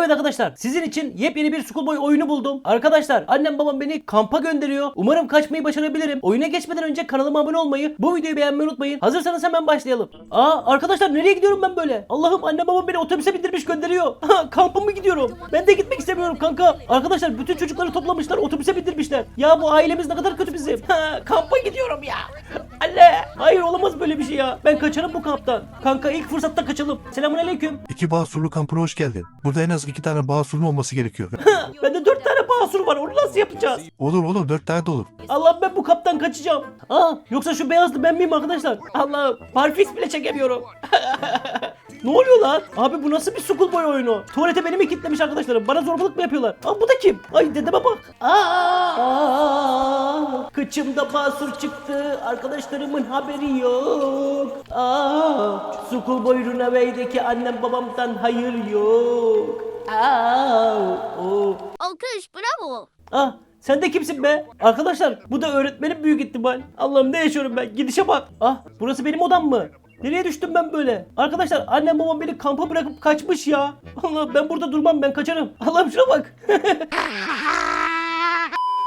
Evet arkadaşlar sizin için yepyeni bir Schoolboy oyunu buldum. Arkadaşlar annem babam beni kampa gönderiyor. Umarım kaçmayı başarabilirim. Oyuna geçmeden önce kanalıma abone olmayı, bu videoyu beğenmeyi unutmayın. Hazırsanız hemen başlayalım. Aa arkadaşlar nereye gidiyorum ben böyle? Allah'ım annem babam beni otobüse bindirmiş gönderiyor. Kampa mı gidiyorum? Ben de gitmek istemiyorum kanka. Arkadaşlar bütün çocukları toplamışlar otobüse bindirmişler. Ya bu ailemiz ne kadar kötü bizim. Kampa gidiyorum ya. Anne. Hayır olamaz böyle bir şey ya. Ben kaçarım bu kamptan. Kanka ilk fırsatta kaçalım. Selamünaleyküm. İki Basurlu kampına hoş geldin. Burada en az iki tane Basurlu olması gerekiyor. Bende dört tane basur var. Onu nasıl yapacağız? olur olur dört tane de olur. Allah'ım ben bu kaptan kaçacağım. Aa, yoksa şu beyazlı ben miyim arkadaşlar? Allah'ım barfix bile çekemiyorum. ne oluyor lan? Abi bu nasıl bir schoolboy oyunu? Tuvalete beni mi kilitlemiş arkadaşlarım? Bana zorbalık mı yapıyorlar? Aa bu da kim? Ay dedeme bak. Aa, kıçımda basur çıktı. Arkadaşlarımın haberi yok. Aa, schoolboy Runaway'deki annem babamdan hayır yok. Aa, o. Alkış bravo. Ah sen de kimsin be? Arkadaşlar bu da öğretmenim büyük ihtimal. Allah'ım ne yaşıyorum ben? Gidişe bak. Ah burası benim odam mı? Nereye düştüm ben böyle? Arkadaşlar annem babam beni kampa bırakıp kaçmış ya. Allah ben burada durmam ben kaçarım. Allah'ım şuna bak.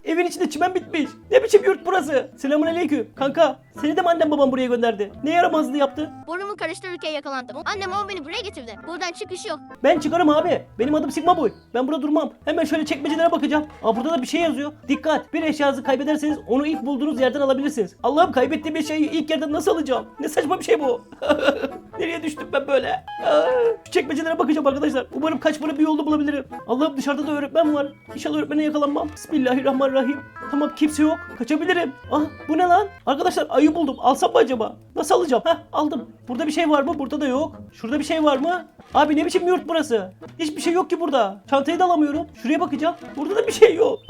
Evin içinde çimen bitmiş. Ne biçim yurt burası? Selamun aleyküm. Kanka seni de mi annem babam buraya gönderdi? Ne yaramazlığı yaptı? Burnumu karıştırırken yakalandım. Annem o beni buraya getirdi. Buradan çıkış yok. Ben çıkarım abi. Benim adım Sigma Boy. Ben burada durmam. Hemen şöyle çekmecelere bakacağım. Aa burada da bir şey yazıyor. Dikkat. Bir eşyanızı kaybederseniz onu ilk bulduğunuz yerden alabilirsiniz. Allah'ım kaybettiğim eşyayı ilk yerden nasıl alacağım? Ne saçma bir şey bu. Nereye düştüm ben böyle? Aa, şu çekmecelere bakacağım arkadaşlar. Umarım kaçmanın bir yolunu bulabilirim. Allah'ım dışarıda da öğretmen var. İnşallah öğretmene yakalanmam. Bismillahirrahmanirrahim. Tamam kimse yok. Kaçabilirim. Ah bu ne lan? Arkadaşlar ayı buldum. Alsam mı acaba? Nasıl alacağım? Heh aldım. Burada bir şey var mı? Burada da yok. Şurada bir şey var mı? Abi ne biçim yurt burası? Hiçbir şey yok ki burada. Çantayı da alamıyorum. Şuraya bakacağım. Burada da bir şey yok.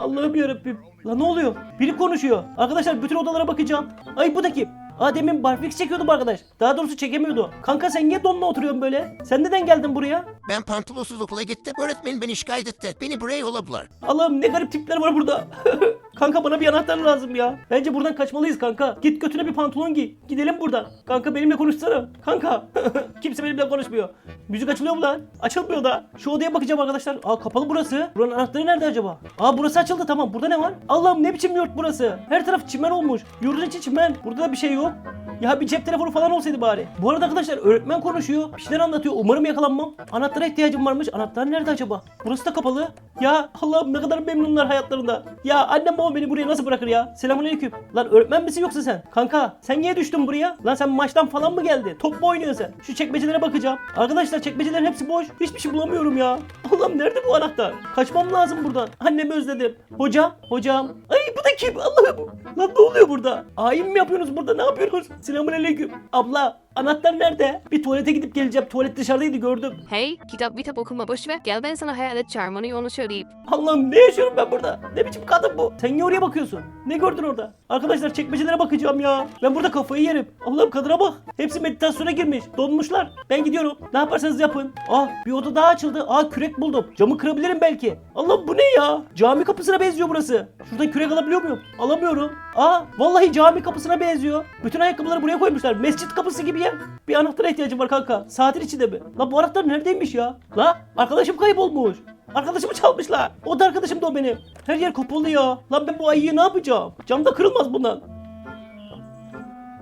Allah'ım yarabbim. Lan ne oluyor? Biri konuşuyor. Arkadaşlar bütün odalara bakacağım. Ay bu da kim? Aa demin barfix çekiyordu bu arkadaş. Daha doğrusu çekemiyordu. Kanka sen niye donla oturuyorsun böyle? Sen neden geldin buraya? Ben pantolonsuz okula gittim. Öğretmen beni şikayet etti. Beni buraya yolladılar. Allah'ım ne garip tipler var burada. kanka bana bir anahtar lazım ya. Bence buradan kaçmalıyız kanka. Git götüne bir pantolon giy. Gidelim buradan. Kanka benimle konuşsana. Kanka. Kimse benimle konuşmuyor. Müzik açılıyor mu lan? Açılmıyor da. Şu odaya bakacağım arkadaşlar. Aa kapalı burası. Buranın anahtarı nerede acaba? Aa burası açıldı tamam. Burada ne var? Allah'ım ne biçim yurt burası? Her taraf çimen olmuş. Yurdun içi çimen. Burada da bir şey yok. Ya bir cep telefonu falan olsaydı bari. Bu arada arkadaşlar öğretmen konuşuyor. Bir şeyler anlatıyor. Umarım yakalanmam. Anahtara ihtiyacım varmış. Anahtar nerede acaba? Burası da kapalı. Ya Allah'ım ne kadar memnunlar hayatlarında. Ya annem babam beni buraya nasıl bırakır ya? Selamünaleyküm. Lan öğretmen misin yoksa sen? Kanka sen niye düştün buraya? Lan sen maçtan falan mı geldin? Top mu oynuyorsun sen? Şu çekmecelere bakacağım. Arkadaşlar çekmecelerin hepsi boş. Hiçbir şey bulamıyorum ya. Allah'ım nerede bu anahtar? Kaçmam lazım buradan. Annemi özledim. Hocam, hocam. Ay bu da kim? Allah'ım. Lan ne oluyor burada? Ayin mi yapıyorsunuz burada? Ne yapıyorsunuz? Selamünaleyküm. Abla, anahtar nerede? Bir tuvalete gidip geleceğim. Tuvalet dışarıdaydı gördüm. Hey, kitap bitap okuma boş ver. Gel ben sana hayalet çağırmanı onu söyleyeyim. Allah'ım ne yaşıyorum ben burada? Ne biçim kadın bu? Sen niye oraya bakıyorsun? Ne gördün orada? Arkadaşlar çekmecelere bakacağım ya. Ben burada kafayı yerim. Allah'ım kadına bak. Hepsi meditasyona girmiş. Donmuşlar. Ben gidiyorum. Ne yaparsanız yapın. Ah bir oda daha açıldı. Ah kürek buldum. Camı kırabilirim belki. Allah'ım bu ne ya? Cami kapısına benziyor burası. Şuradan kürek alabiliyor muyum? Alamıyorum. Aa vallahi cami kapısına benziyor. Bütün ayakkabıları buraya koymuşlar. Mescit kapısı gibi ya. Bir anahtara ihtiyacım var kanka. Saatin içinde mi? La bu anahtar neredeymiş ya? La arkadaşım kaybolmuş. Arkadaşımı çalmışlar. O da arkadaşım da o benim. Her yer kapalı ya. Lan ben bu ayıyı ne yapacağım? Cam da kırılmaz bundan.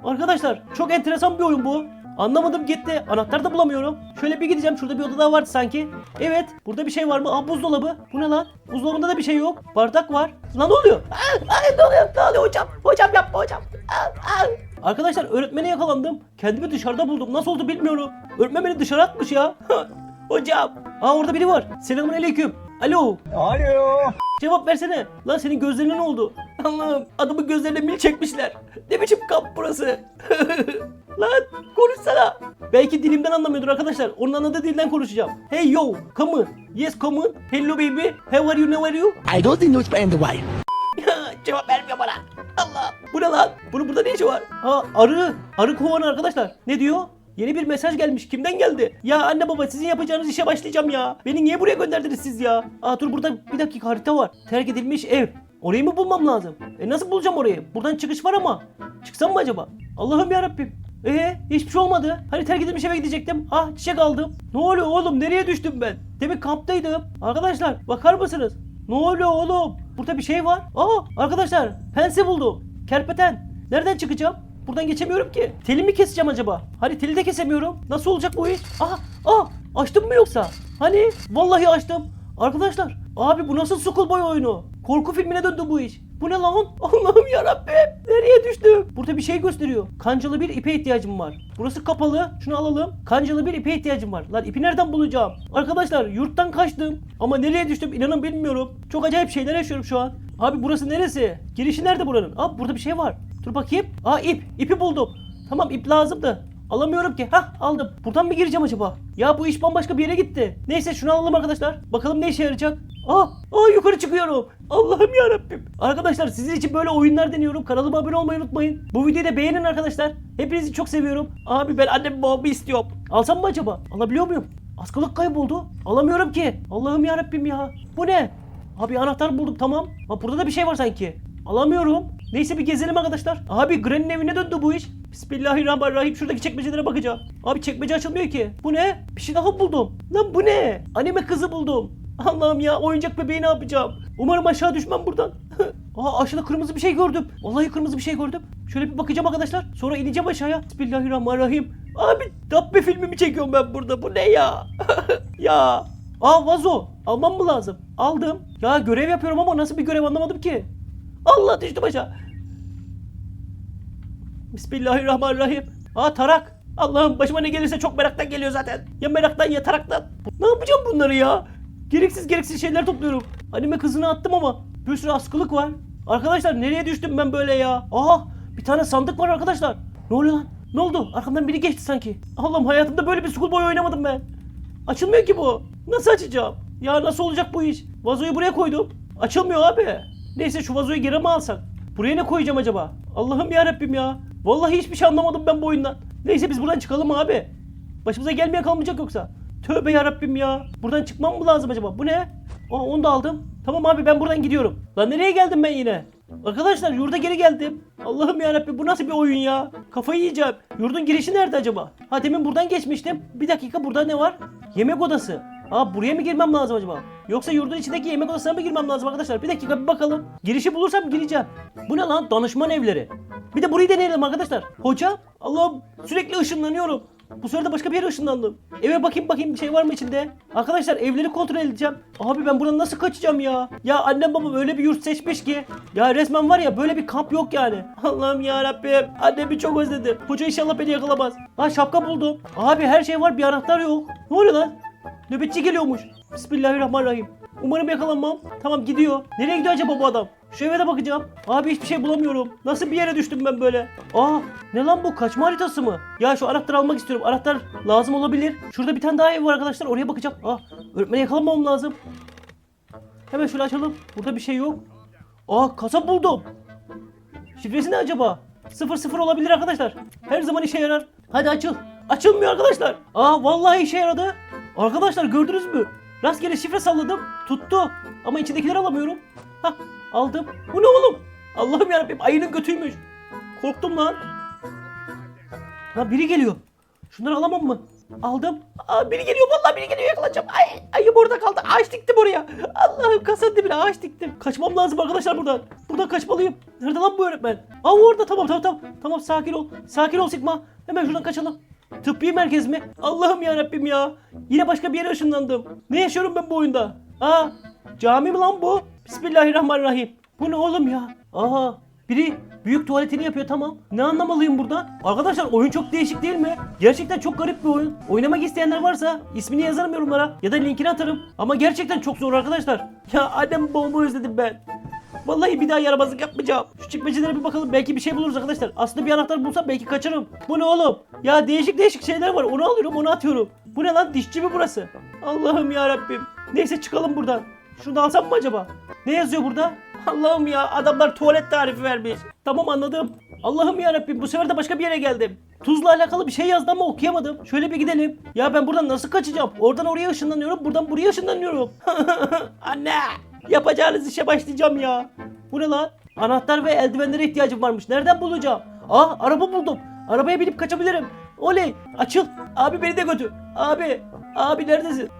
Arkadaşlar çok enteresan bir oyun bu. Anlamadım gitti. Anahtar da bulamıyorum. Şöyle bir gideceğim. Şurada bir oda daha vardı sanki. Evet. Burada bir şey var mı? Aa buzdolabı. Bu ne lan? Buzdolabında da bir şey yok. Bardak var. Lan ne oluyor? Aa, ne oluyor? Ne oluyor hocam? Hocam yapma hocam. Aa, aa. Arkadaşlar öğretmene yakalandım. Kendimi dışarıda buldum. Nasıl oldu bilmiyorum. Öğretmen beni dışarı atmış ya. hocam. Aa orada biri var. Selamun aleyküm. Alo. Alo. Cevap versene. Lan senin gözlerine ne oldu? Allah'ım adamın gözlerine mil çekmişler. Ne biçim kamp burası? Lan konuşsana. Belki dilimden anlamıyordur arkadaşlar. Onun anladığı dilden konuşacağım. Hey yo, come on. Yes come on. Hello baby. How are you, how are you? I don't the Wild. Cevap vermiyor bana. Allah. Bu ne lan? Bunun burada ne işi var? Ha arı. Arı kovanı arkadaşlar. Ne diyor? Yeni bir mesaj gelmiş. Kimden geldi? Ya anne baba sizin yapacağınız işe başlayacağım ya. Beni niye buraya gönderdiniz siz ya? Aa dur burada bir dakika harita var. Terk edilmiş ev. Orayı mı bulmam lazım? E nasıl bulacağım orayı? Buradan çıkış var ama. Çıksam mı acaba? Allah'ım ya Rabbim. Ee hiçbir şey olmadı. Hani terk edilmiş eve gidecektim. Ah çiçek aldım. Ne oluyor oğlum nereye düştüm ben? Demek kamptaydım. Arkadaşlar bakar mısınız? Ne oluyor oğlum? Burada bir şey var. Aa arkadaşlar pense buldum. Kerpeten. Nereden çıkacağım? Buradan geçemiyorum ki. Telimi mi keseceğim acaba? Hani teli de kesemiyorum. Nasıl olacak bu iş? Aha, aa, açtım mı yoksa? Hani? Vallahi açtım. Arkadaşlar, abi bu nasıl Schoolboy oyunu? Korku filmine döndü bu iş. Bu ne lan? Allah'ım yarabbim. Nereye düştüm? Burada bir şey gösteriyor. Kancalı bir ipe ihtiyacım var. Burası kapalı. Şunu alalım. Kancalı bir ipe ihtiyacım var. Lan ipi nereden bulacağım? Arkadaşlar yurttan kaçtım. Ama nereye düştüm inanın bilmiyorum. Çok acayip şeyler yaşıyorum şu an. Abi burası neresi? Girişi nerede buranın? Abi burada bir şey var. Dur bakayım. Aa ip. İpi buldum. Tamam ip lazımdı. Alamıyorum ki. Hah aldım. Buradan mı gireceğim acaba? Ya bu iş bambaşka bir yere gitti. Neyse şunu alalım arkadaşlar. Bakalım ne işe yarayacak. Aa, aa yukarı çıkıyorum. Allah'ım ya Rabbim. Arkadaşlar sizin için böyle oyunlar deniyorum. Kanalıma abone olmayı unutmayın. Bu videoyu da beğenin arkadaşlar. Hepinizi çok seviyorum. Abi ben annem babamı istiyorum. Alsam mı acaba? Alabiliyor muyum? Askılık kayboldu. Alamıyorum ki. Allah'ım ya Rabbim ya. Bu ne? Abi anahtar buldum tamam. Ha burada da bir şey var sanki. Alamıyorum. Neyse bir gezelim arkadaşlar. Abi Granny'nin evine döndü bu iş. Bismillahirrahmanirrahim. Şuradaki çekmecelere bakacağım. Abi çekmece açılmıyor ki. Bu ne? Bir şey daha buldum. Lan bu ne? Anime kızı buldum. Allah'ım ya oyuncak bebeği ne yapacağım? Umarım aşağı düşmem buradan. Aa aşağıda kırmızı bir şey gördüm. Vallahi kırmızı bir şey gördüm. Şöyle bir bakacağım arkadaşlar. Sonra ineceğim aşağıya. Bismillahirrahmanirrahim. Abi Dabbe filmimi çekiyorum ben burada. Bu ne ya? ya. Aa vazo. Almam mı lazım? Aldım. Ya görev yapıyorum ama nasıl bir görev anlamadım ki. Allah düştüm aşağı. Bismillahirrahmanirrahim. Aa tarak. Allah'ım başıma ne gelirse çok meraktan geliyor zaten. Ya meraktan ya taraktan. Ne yapacağım bunları ya? Gereksiz gereksiz şeyler topluyorum. Anime kızını attım ama bir sürü askılık var. Arkadaşlar nereye düştüm ben böyle ya? Aha bir tane sandık var arkadaşlar. Ne oluyor lan? Ne oldu? Arkamdan biri geçti sanki. Allah'ım hayatımda böyle bir schoolboy oynamadım ben. Açılmıyor ki bu. Nasıl açacağım? Ya nasıl olacak bu iş? Vazoyu buraya koydum. Açılmıyor abi. Neyse şu vazoyu geri mi alsak? Buraya ne koyacağım acaba? Allah'ım ya Rabbim ya. Vallahi hiçbir şey anlamadım ben bu oyundan. Neyse biz buradan çıkalım abi. Başımıza gelmeye kalmayacak yoksa. Tövbe ya Rabbim ya. Buradan çıkmam mı lazım acaba? Bu ne? Aa onu da aldım. Tamam abi ben buradan gidiyorum. Lan nereye geldim ben yine? Arkadaşlar yurda geri geldim. Allah'ım ya Rabbim bu nasıl bir oyun ya? Kafayı yiyeceğim. Yurdun girişi nerede acaba? Ha demin buradan geçmiştim. Bir dakika burada ne var? Yemek odası. Aa buraya mı girmem lazım acaba? Yoksa yurdun içindeki yemek odasına mı girmem lazım arkadaşlar? Bir dakika bir bakalım. Girişi bulursam gireceğim. Bu ne lan? Danışman evleri. Bir de burayı deneyelim arkadaşlar. Hocam Allah'ım sürekli ışınlanıyorum. Bu de başka bir yere ışınlandım. Eve bakayım bakayım bir şey var mı içinde? Arkadaşlar evleri kontrol edeceğim. Abi ben buradan nasıl kaçacağım ya? Ya annem babam öyle bir yurt seçmiş ki. Ya resmen var ya böyle bir kamp yok yani. Allah'ım ya Rabbim. Annemi çok özledim. Hoca inşallah beni yakalamaz. Ha şapka buldum. Abi her şey var bir anahtar yok. Ne oluyor lan? Nöbetçi geliyormuş. Bismillahirrahmanirrahim. Umarım yakalanmam. Tamam gidiyor. Nereye gidiyor acaba bu adam? Şu eve de bakacağım. Abi hiçbir şey bulamıyorum. Nasıl bir yere düştüm ben böyle? Aa ne lan bu? Kaçma haritası mı? Ya şu anahtarı almak istiyorum. Anahtar lazım olabilir. Şurada bir tane daha ev var arkadaşlar. Oraya bakacağım. Aa öğretmeni yakalamam lazım. Hemen şöyle açalım. Burada bir şey yok. Aa kasa buldum. Şifresi ne acaba? 00 olabilir arkadaşlar. Her zaman işe yarar. Hadi açıl. Açılmıyor arkadaşlar. Aa vallahi işe yaradı. Arkadaşlar gördünüz mü? Rastgele şifre salladım. Tuttu. Ama içindekileri alamıyorum. Hah aldım. Bu ne oğlum? Allah'ım yarabbim ayının götüymüş. Korktum lan. Lan biri geliyor. Şunları alamam mı? Aldım. Aa, biri geliyor vallahi biri geliyor yakalanacağım. Ay, ayım orada kaldı. Ağaç diktim oraya. Allah'ım kasanın dibine ağaç diktim. Kaçmam lazım arkadaşlar buradan. Buradan kaçmalıyım. Nerede lan bu öğretmen? Aa orada tamam tamam tamam. Tamam sakin ol. Sakin ol Sigma. Hemen şuradan kaçalım. Tıbbi merkez mi? Allah'ım ya Rabbim ya. Yine başka bir yere ışınlandım. Ne yaşıyorum ben bu oyunda? Aa cami mi lan bu? Bismillahirrahmanirrahim. Bu ne oğlum ya? Aha biri büyük tuvaletini yapıyor tamam. Ne anlamalıyım buradan? Arkadaşlar oyun çok değişik değil mi? Gerçekten çok garip bir oyun. Oynamak isteyenler varsa ismini yazarım yorumlara ya da linkini atarım. Ama gerçekten çok zor arkadaşlar. Ya annem babamı özledim ben. Vallahi bir daha yaramazlık yapmayacağım. Şu çıkmacılara bir bakalım belki bir şey buluruz arkadaşlar. Aslında bir anahtar bulsam belki kaçarım. Bu ne oğlum? Ya değişik değişik şeyler var. Onu alıyorum onu atıyorum. Bu ne lan dişçi mi burası? Allah'ım ya Rabbim. Neyse çıkalım buradan. Şunu da alsam mı acaba? Ne yazıyor burada? Allah'ım ya adamlar tuvalet tarifi vermiş. Tamam anladım. Allah'ım ya Rabbim bu sefer de başka bir yere geldim. Tuzla alakalı bir şey yazdı ama okuyamadım. Şöyle bir gidelim. Ya ben buradan nasıl kaçacağım? Oradan oraya ışınlanıyorum, buradan buraya ışınlanıyorum. Anne! Yapacağınız işe başlayacağım ya. Bu ne lan? Anahtar ve eldivenlere ihtiyacım varmış. Nereden bulacağım? Aa araba buldum. Arabaya binip kaçabilirim. Oley açıl. Abi beni de götür. Abi. Abi neredesin?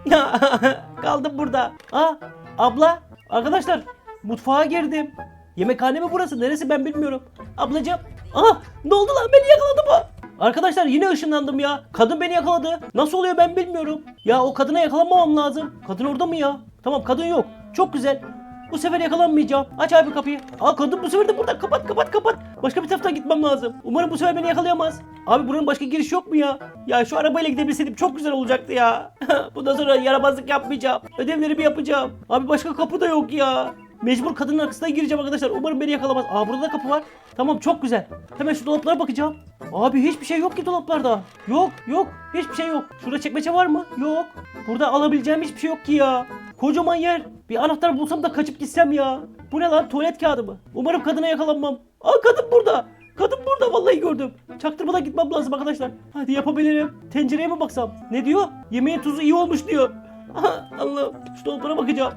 Kaldım burada. Aa abla. Arkadaşlar mutfağa girdim. Yemekhane mi burası? Neresi ben bilmiyorum. Ablacığım. Aa ne oldu lan beni yakaladı bu. Arkadaşlar yine ışınlandım ya. Kadın beni yakaladı. Nasıl oluyor ben bilmiyorum. Ya o kadına yakalanmamam lazım. Kadın orada mı ya? Tamam kadın yok. Çok güzel. Bu sefer yakalanmayacağım. Aç abi kapıyı. Aa kadın bu sefer de burada. Kapat kapat kapat. Başka bir taraftan gitmem lazım. Umarım bu sefer beni yakalayamaz. Abi buranın başka giriş yok mu ya? Ya şu arabayla gidebilseydim çok güzel olacaktı ya. Bundan sonra yaramazlık yapmayacağım. Ödevlerimi yapacağım. Abi başka kapı da yok ya. Mecbur kadının arkasına gireceğim arkadaşlar. Umarım beni yakalamaz. Aa burada da kapı var. Tamam çok güzel. Hemen şu dolaplara bakacağım. Abi hiçbir şey yok ki dolaplarda. Yok yok hiçbir şey yok. Şurada çekmece var mı? Yok. Burada alabileceğim hiçbir şey yok ki ya. Kocaman yer. Bir anahtar bulsam da kaçıp gitsem ya. Bu ne lan tuvalet kağıdı mı? Umarım kadına yakalanmam. Aa kadın burada. Kadın burada vallahi gördüm. Çaktırmadan gitmem lazım arkadaşlar. Hadi yapabilirim. Tencereye mi baksam? Ne diyor? Yemeğin tuzu iyi olmuş diyor. Allah'ım şu dolaplara bakacağım.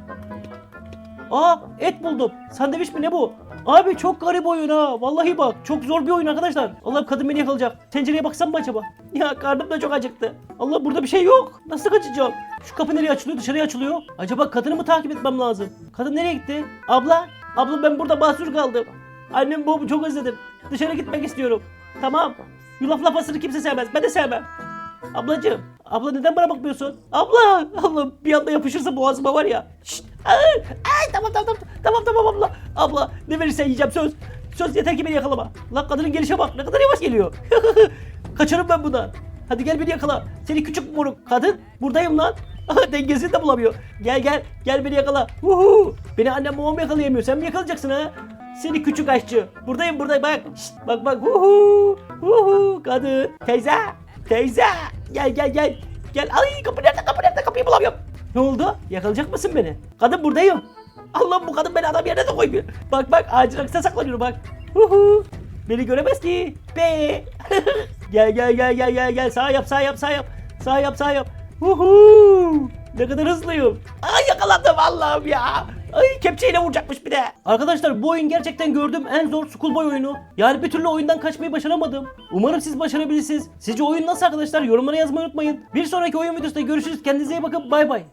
Aa et buldum. Sandviç mi ne bu? Abi çok garip oyun ha. Vallahi bak çok zor bir oyun arkadaşlar. Allah'ım kadın beni yakalayacak. Tencereye baksam mı acaba? Ya karnım da çok acıktı. Allah burada bir şey yok. Nasıl kaçacağım? Şu kapı nereye açılıyor? Dışarıya açılıyor. Acaba kadını mı takip etmem lazım? Kadın nereye gitti? Abla. Abla ben burada mahsur kaldım. Annem babamı çok özledim. Dışarı gitmek istiyorum. Tamam. Yulaf lafasını kimse sevmez. Ben de sevmem. Ablacığım. Abla neden bana bakmıyorsun? Abla. Allah bir anda yapışırsa boğazıma var ya. Şşt. Ay, ay, tamam tamam tamam. Tamam abla. Abla ne verirsen yiyeceğim söz. Söz yeter ki beni yakalama. Lan kadının gelişe bak. Ne kadar yavaş geliyor. Kaçarım ben bundan. Hadi gel beni yakala. Seni küçük moruk. Kadın buradayım lan. Dengesini de bulamıyor. Gel gel. Gel beni yakala. Uhu. Beni annem babam yakalayamıyor. Sen mi yakalayacaksın ha? Seni küçük aşçı. Buradayım buradayım bak. Şşt, bak bak. Uhu. Uhu. Kadın. Teyze. Teyze. Gel gel gel. Gel. Ay kapı nerede kapı nerede kapıyı bulamıyorum. Ne oldu? Yakalayacak mısın beni? Kadın buradayım. Allah'ım bu kadın beni adam yerine de koymuyor. Bak bak ağacın arkasına saklanıyorum bak. Uhu. Beni göremez ki. Be. gel gel gel gel gel gel. Sağ yap sağ yap sağ yap. Sağ yap sağ yap. Uhu. Ne kadar hızlıyım. Ay yakalandım Allah'ım ya. Ay kepçeyle vuracakmış bir de. Arkadaşlar bu oyun gerçekten gördüğüm en zor Schoolboy oyunu. Yani bir türlü oyundan kaçmayı başaramadım. Umarım siz başarabilirsiniz. Sizce oyun nasıl arkadaşlar? Yorumlara yazmayı unutmayın. Bir sonraki oyun videosunda görüşürüz. Kendinize iyi bakın. Bay bay.